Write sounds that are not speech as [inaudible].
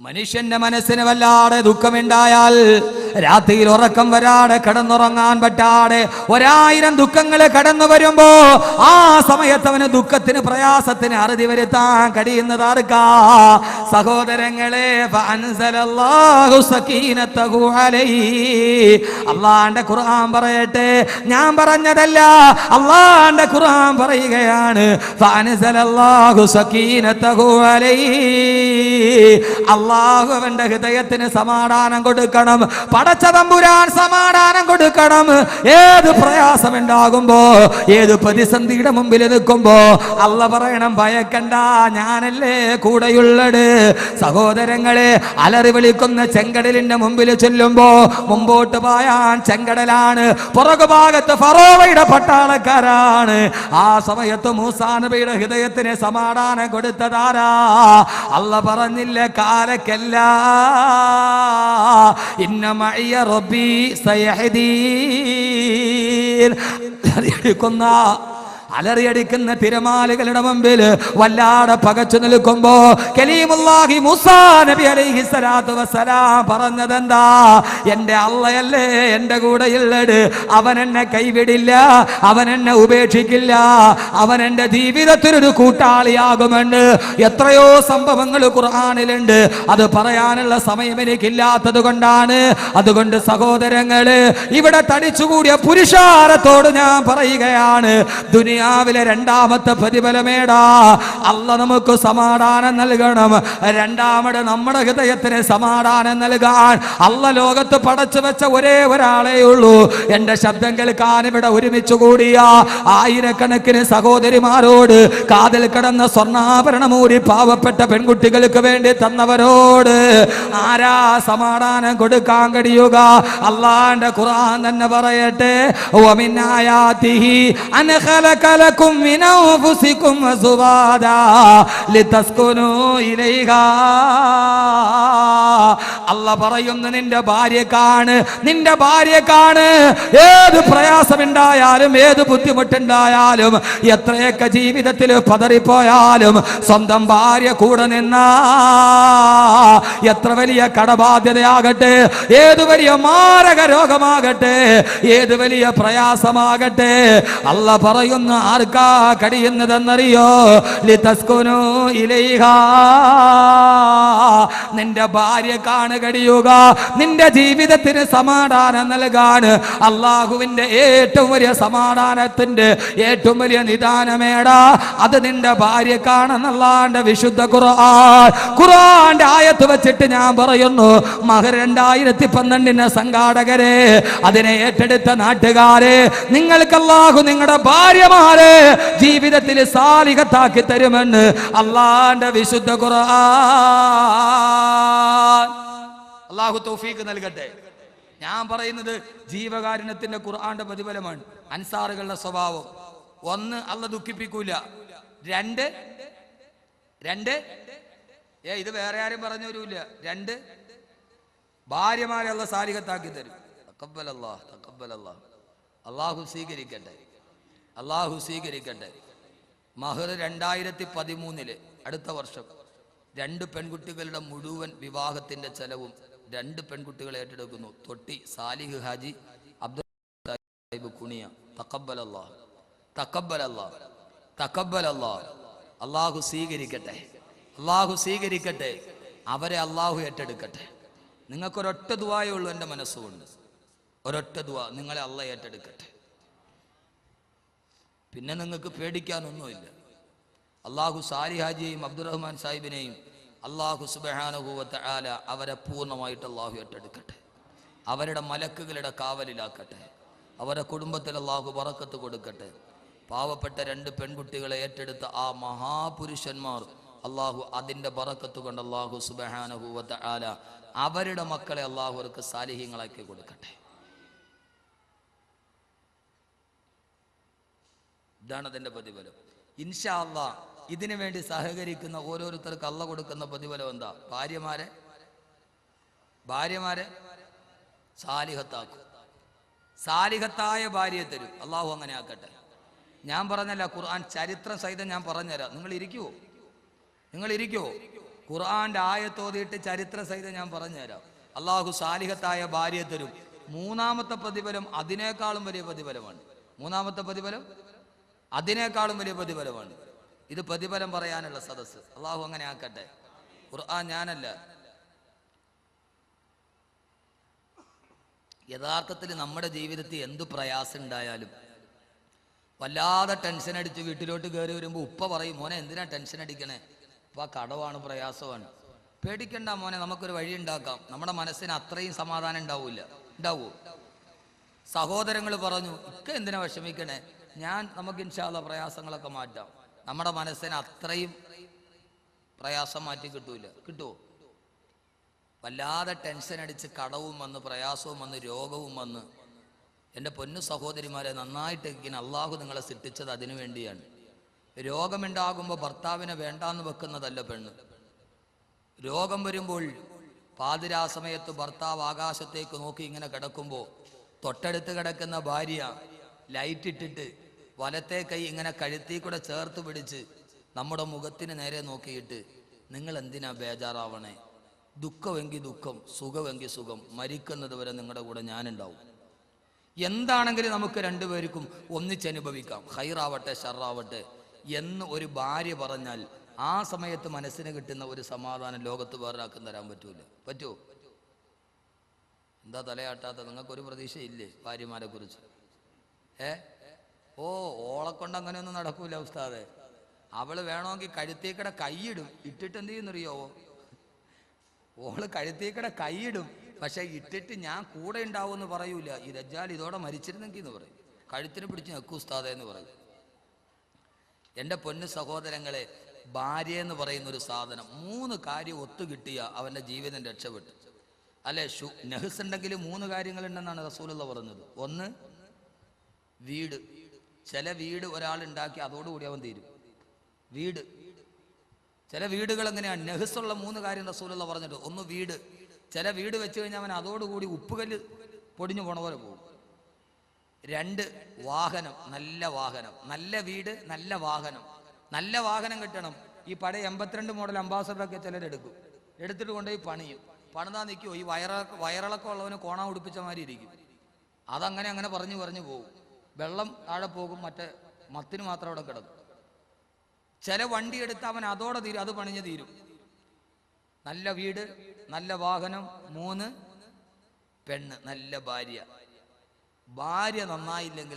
മനുഷ്യന്റെ മനസ്സിന് വല്ലാതെ ദുഃഖമുണ്ടായാൽ രാത്രിയിൽ ഉറക്കം വരാതെ കടന്നുറങ്ങാൻ പറ്റാതെ ഒരായിരം ദുഃഖങ്ങൾ കടന്നു വരുമ്പോ ആ സമയത്ത് അവന് ദുഃഖത്തിന് പ്രയാസത്തിന് അറുതി വരുത്താൻ കഴിയുന്നത് ആർക്കാ സഹോദരങ്ങളെ. അള്ളാന്റെ ഖുർആൻ പറയട്ടെ ഞാൻ പറഞ്ഞതല്ല അള്ളാന്റെ ഖുർആൻ പറയുകയാണ്. അള്ളാഹു അവന്റെ ഹൃദയത്തിന് സമാധാനം കൊടുക്കണം പടച്ച തമ്പുരാൻ സമാധാനം കൊടുക്കണം. ഏത് പ്രയാസം ഉണ്ടാകുമ്പോ ഏത് പ്രതിസന്ധിയുടെ മുമ്പിൽ നിൽക്കുമ്പോ അല്ല പറയണം ഭയക്കണ്ട ഞാനല്ലേ കൂടെയുള്ളത്? സഹോദരങ്ങളെ അലറി വിളിക്കുന്ന ചെങ്കടലിന്റെ മുമ്പിൽ ചെല്ലുമ്പോ മുമ്പോട്ട് പായാൻ ചെങ്കടലാണ്. പുറകു ഭാഗത്ത് ഫറോവയുടെ പട്ടാളക്കാരാണ്. ആ സമയത്ത് മൂസാ നബിയുടെ ഹൃദയത്തിന് സമാധാനം കൊടുത്തതാരാ? അല്ല പറഞ്ഞില്ല കാലക്കല്ല ഇന്ന معي ربي سيحدين. [laughs] يكون അലറിയടിക്കുന്ന തിരമാലകളുടെ മുമ്പിൽ വല്ലാതെ പകച്ചു നിൽക്കുമ്പോ കലീമുല്ലാഹി മുസാ നബി പറഞ്ഞതെന്താ? എന്റെ അള്ളയല്ലേ എന്റെ കൂടെ ഇല്ലട് അവൻ എന്നെ കൈവിടില്ല അവൻ എന്നെ ഉപേക്ഷിക്കില്ല. അവൻ എന്റെ ജീവിതത്തിനൊരു കൂട്ടാളിയാകുമെന്ന് എത്രയോ സംഭവങ്ങൾ ഖുർആാനിലുണ്ട്. അത് പറയാനുള്ള സമയം എനിക്കില്ലാത്തത് കൊണ്ടാണ്. അതുകൊണ്ട് സഹോദരങ്ങൾ ഇവിടെ തടിച്ചുകൂടിയ പുരുഷാരത്തോട് ഞാൻ പറയുകയാണ്. ദുനിയാവിലെ രണ്ടാമത്തെ പ്രതിഫലമേടാ. അല്ല നമുക്ക് സമാധാനം നൽകണം. രണ്ടാമത് നമ്മുടെ ഹൃദയത്തിന് സമാധാനം നൽകാൻ. അല്ല ലോകത്ത് പടച്ചു വെച്ച ഒരേ ഒരാളേ ഉള്ളൂ. എന്റെ ശബ്ദം കേൾക്കാൻ ഇവിടെ ഒരുമിച്ച് കൂടിയ. ആയിരക്കണക്കിന് സഹോദരിമാരോട് കാതിൽ കിടന്ന സ്വർണാഭരണമൂരി പാവപ്പെട്ട പെൺകുട്ടികൾക്ക് വേണ്ടി തന്നവരോട് ആരാ സമാധാനം കൊടുക്കാൻ കഴിയുക? അള്ളാന്റെ ഖുറാൻ തന്നെ പറയട്ടെ. വമിന്നായാതിഹി അൻ ഖലഖലകും من أنفسكم വസുവാദാ ലിതസ്കുനൂ إليها അല്ല പറയുന്നു നിന്റെ ഭാര്യക്കാണ് നിന്റെ ഭാര്യക്കാണ് ഏത് പ്രയാസമുണ്ടായാലും ഏത് ബുദ്ധിമുട്ടുണ്ടായാലും എത്രയൊക്കെ ജീവിതത്തിൽ പതറിപ്പോയാലും സ്വന്തം ഭാര്യ കൂടെ നിന്ന. എത്ര വലിയ കടബാധ്യതയാകട്ടെ ഏത് വലിയ മാരക രോഗമാകട്ടെ ഏത് വലിയ പ്രയാസമാകട്ടെ. അല്ല പറയുന്നു ആർക്കാ കഴിയുന്നതെന്നറിയോ ലിതസ്കുനു ഇലൈഹാ. നിന്റെ ഭാര്യക്കാണ് കഴിയുക നിന്റെ ജീവിതത്തിന് സമാധാനം നൽകാൻ അള്ളാഹുവിന്റെ ഏറ്റവും വലിയ സമാധാനത്തിന്റെ ഏറ്റവും വലിയ നിദാനമേടാ. അത് നിന്റെ ഭാര്യക്കാണെന്നല്ലാണ്ട് വിശുദ്ധ ഖുർആൻ. ഖുർആന്റെ ആയത്ത് വെച്ചിട്ട് ഞാൻ പറയുന്നു മഹ രണ്ടായിരത്തി പന്ത്രണ്ടിന് സംഘാടകരെ അതിനെ ഏറ്റെടുത്ത നാട്ടുകാരെ നിങ്ങൾക്ക് അല്ലാഹു നിങ്ങളുടെ ഭാര്യമാരെ ജീവിതത്തിൽ സാലികത്താക്കി തരുമെന്ന് അള്ളാന്റെ വിശുദ്ധ ഖുർആൻ. അള്ളാഹു തൗഫീക്ക് നൽകട്ടെ. ഞാൻ പറയുന്നത് ജീവകാരുണ്യത്തിന്റെ ഖുർആന്റെ പ്രതിഫലമാണ്. അൻസാറുകളുടെ സ്വഭാവം. ഒന്ന് അല്ല ദുഃഖിപ്പിക്കൂല. രണ്ട് രണ്ട് ഏ ഇത് വേറെ ആരും പറഞ്ഞവരുമില്ല. രണ്ട് ഭാര്യമാരെ അല്ല സാലികത്താക്കി തരും. അള്ളാഹു സ്വീകരിക്കട്ടെ. അള്ളാഹു സ്വീകരിക്കട്ടെ. മഹർ രണ്ടായിരത്തി പതിമൂന്നിൽ അടുത്ത വർഷം രണ്ട് പെൺകുട്ടികളുടെ മുഴുവൻ വിവാഹത്തിന്റെ ചെലവും രണ്ട് പെൺകുട്ടികളെ ഏറ്റെടുക്കുന്നു. തൊട്ടി സാലിഹ് ഹാജി അബ്ദുൽ കുണിയ അള്ളാഹ് തക്കബൽ അള്ളാഹ് അള്ളാഹു സ്വീകരിക്കട്ടെ. അള്ളാഹു സ്വീകരിക്കട്ടെ. അവരെ അള്ളാഹു ഏറ്റെടുക്കട്ടെ. നിങ്ങൾക്കൊരൊറ്റ ദുവായേ ഉള്ളൂ എന്റെ മനസ്സുകൊണ്ട്. ഒരൊറ്റ ദുവാ നിങ്ങളെ അള്ള ഏറ്റെടുക്കട്ടെ. പിന്നെ നിങ്ങൾക്ക് പേടിക്കാനൊന്നുമില്ല. അള്ളാഹു സാരി ഹാജിയെയും അബ്ദുറഹ്മാൻ സാഹിബിനെയും അള്ളാഹു സുബഹാനുഭൂവത്തെ ആല അവരെ പൂർണമായിട്ട് അള്ളാഹു ഏറ്റെടുക്കട്ടെ. അവരുടെ മലക്കുകളുടെ കാവലിലാക്കട്ടെ. അവരുടെ കുടുംബത്തിൽ അള്ളാഹു പറക്കത്ത് കൊടുക്കട്ടെ. പാവപ്പെട്ട രണ്ട് പെൺകുട്ടികളെ ഏറ്റെടുത്ത ആ മഹാപുരുഷന്മാർ അള്ളാഹു അതിന്റെ പറക്കത്ത് കൊണ്ട് അള്ളാഹു സുബഹാനുഭൂവത്തെ ആല അവരുടെ മക്കളെ അള്ളാഹു അവർക്ക് സാലിഹ്യങ്ങളാക്കി കൊടുക്കട്ടെ. ഇതാണ് അതിന്റെ പ്രതിഫലം. ഇൻഷാ അള്ളാ ഇതിനു വേണ്ടി സഹകരിക്കുന്ന ഓരോരുത്തർക്ക് അള്ള കൊടുക്കുന്ന പ്രതിഫലം എന്താ? ഭാര്യമാരെ ഭാര്യമാരെ സാലിഹത്താക്കും. സാലിഹത്തായ ഭാര്യയെ തരും. അള്ളാഹു അങ്ങനെ ആക്കട്ടെ. ഞാൻ പറഞ്ഞല്ല ഖുർആൻ ചരിത്രം സഹിതം ഞാൻ പറഞ്ഞുതരാം. നിങ്ങൾ ഇരിക്കുവോ നിങ്ങൾ ഇരിക്കുവോ ഖുർആന്റെ ആയത്തോതിയിട്ട് ചരിത്ര സഹിതം ഞാൻ പറഞ്ഞുതരാം. അള്ളാഹു സാലിഹത്തായ ഭാര്യയെ തരും. മൂന്നാമത്തെ പ്രതിഫലം അതിനേക്കാളും വലിയ പ്രതിഫലമാണ്. മൂന്നാമത്തെ പ്രതിഫലം അതിനേക്കാളും വലിയ പ്രതിഫലമാണ്. ഇത് പ്രതിഫലം പറയാനുള്ള സദസ്സ്. അള്ളാഹു അങ്ങനെ ആക്കട്ടെ. ഖുർആൻ ഞാനല്ല. യഥാർത്ഥത്തിൽ നമ്മുടെ ജീവിതത്തിൽ എന്ത് പ്രയാസം ഉണ്ടായാലും വല്ലാതെ ടെൻഷൻ അടിച്ച് വീട്ടിലോട്ട് കയറി വരുമ്പോൾ ഉപ്പ പറയും മോനെ എന്തിനാ ടെൻഷൻ അടിക്കണേ? ഇപ്പൊ കടവാണ് പ്രയാസമാണ്. പേടിക്കണ്ട മോനെ നമുക്കൊരു വഴി ഉണ്ടാക്കാം. നമ്മുടെ മനസ്സിന് അത്രയും സമാധാനം ഉണ്ടാവില്ല. ഉണ്ടാവൂ? സഹോദരങ്ങൾ പറഞ്ഞു ഇക്ക എന്തിനാ വിഷമിക്കണേ? ഞാൻ നമുക്ക് ഇൻഷാല്ല പ്രയാസങ്ങളൊക്കെ മാറ്റാം. നമ്മുടെ മനസ്സിന് അത്രയും പ്രയാസം മാറ്റി കിട്ടൂല. കിട്ടുമോ വല്ലാതെ ടെൻഷൻ അടിച്ച് കടവും വന്ന് പ്രയാസവും വന്ന് രോഗവും വന്ന്. എന്റെ പൊന്നു സഹോദരിമാരെ നന്നായിട്ട് ഇങ്ങനെ അള്ളാഹു നിങ്ങളെ സിട്ടിച്ചത് അതിനു വേണ്ടിയാണ്. രോഗമുണ്ടാകുമ്പോൾ ഭർത്താവിനെ വേണ്ടാന്ന് വെക്കുന്നതല്ല പെണ്ണ്. രോഗം വരുമ്പോൾ പാതിരാ സമയത്ത് ഭർത്താവ് ആകാശത്തേക്ക് നോക്കി ഇങ്ങനെ കിടക്കുമ്പോൾ തൊട്ടടുത്ത് കിടക്കുന്ന ഭാര്യ ലൈറ്റ് ഇട്ടിട്ട് വലത്തെ കൈ ഇങ്ങനെ കഴുത്തി കൂടെ ചേർത്ത് പിടിച്ച് നമ്മുടെ മുഖത്തിന് നേരെ നോക്കിയിട്ട് നിങ്ങൾ എന്തിനാ ബേജാറാവണേ? ദുഃഖമെങ്കിൽ ദുഃഖം സുഖമെങ്കിൽ സുഖം മരിക്കുന്നത് വരെ നിങ്ങളുടെ കൂടെ ഞാനുണ്ടാവും. എന്താണെങ്കിലും നമുക്ക് രണ്ടുപേർക്കും ഒന്നിച്ചനുഭവിക്കാം ഹൈറാവട്ടെ ഷറാവട്ടെ എന്ന് ഒരു ഭാര്യ പറഞ്ഞാൽ ആ സമയത്ത് മനസ്സിന് കിട്ടുന്ന ഒരു സമാധാനം ലോകത്ത് വേറൊരാൾക്കും തരാൻ പറ്റൂല. പറ്റുമോ എന്താ തലയാട്ടാത്ത? നിങ്ങൾക്കൊരു പ്രതീക്ഷയില്ലേ ഭാര്യമാരെ കുറിച്ച് ഏ? ഓ ഓളെ കൊണ്ട് അങ്ങനെയൊന്നും നടക്കൂല ഉസ്താദെ. അവൾ വേണമെങ്കിൽ കഴുത്തേക്കടെ കൈയിടും. ഇട്ടിട്ട് എന്ത് ചെയ്യുന്നറിയോ? ഓൾ കഴുത്തേക്കടെ കൈയിടും. പക്ഷെ ഇട്ടിട്ട് ഞാൻ കൂടെ ഉണ്ടാവുമെന്ന് പറയൂല. ഈ രജാൽ ഇതോടെ മരിച്ചിരുന്നെങ്കിൽ എന്ന് പറയും. കഴുത്തിന് പിടിച്ച് ഞെക്കൂ ഉസ്താദെ എന്ന് പറയും. എന്റെ പൊന്നു സഹോദരങ്ങളെ ഭാര്യ എന്ന് പറയുന്ന ഒരു സാധനം. മൂന്ന് കാര്യം ഒത്തു കിട്ടിയ അവന്റെ ജീവിതം രക്ഷപ്പെട്ടു. അല്ലെ ഷു നെഹ്സ് ഉണ്ടെങ്കിൽ മൂന്ന് കാര്യങ്ങളുണ്ടെന്നാണ് റസൂലുള്ള പറഞ്ഞത്. ഒന്ന് വീട്. ചില വീട് ഒരാൾ ഉണ്ടാക്കി അതോടുകൂടി അവൻ തീരും. വീട്. ചില വീടുകൾ എങ്ങനെയാണ് നെഹ്സുള്ള മൂന്ന് കാര്യം റസൂലുള്ള പറഞ്ഞിട്ട് ഒന്ന് വീട്. ചില വീട് വെച്ച് കഴിഞ്ഞാൽ അവൻ അതോടുകൂടി ഉപ്പുകല്ല് പൊടിഞ്ഞു പോണ പോലെ പോകും. രണ്ട് വാഹനം. നല്ല വാഹനം. നല്ല വീട് നല്ല വാഹനം. നല്ല വാഹനം കിട്ടണം. ഈ പഴയ എൺപത്തിരണ്ട് മോഡൽ അംബാസഡറൊക്കെ ചിലരെടുക്കും എടുത്തിട്ട് കൊണ്ടുപോയി പണിയും. പണിതാ നിൽക്കുമോ ഈ വയറ വയറിളക്കം ഉള്ളവന് കോണ ഉടുപ്പിച്ച മാതിരി ഇരിക്കും. അതങ്ങനെ അങ്ങനെ പറഞ്ഞു പറഞ്ഞു പോകും. വെള്ളം താഴെ പോകും മറ്റേ മത്തിന് മാത്രം അവിടെ കിടക്കും. ചില വണ്ടി എടുത്ത് അവൻ അതോടെ തീരും അത് പണിഞ്ഞ് തീരും. നല്ല വീട് നല്ല വാഹനം മൂന്ന് പെണ്ണ് നല്ല ഭാര്യ. ഭാര്യ നന്നായില്ലെങ്കിൽ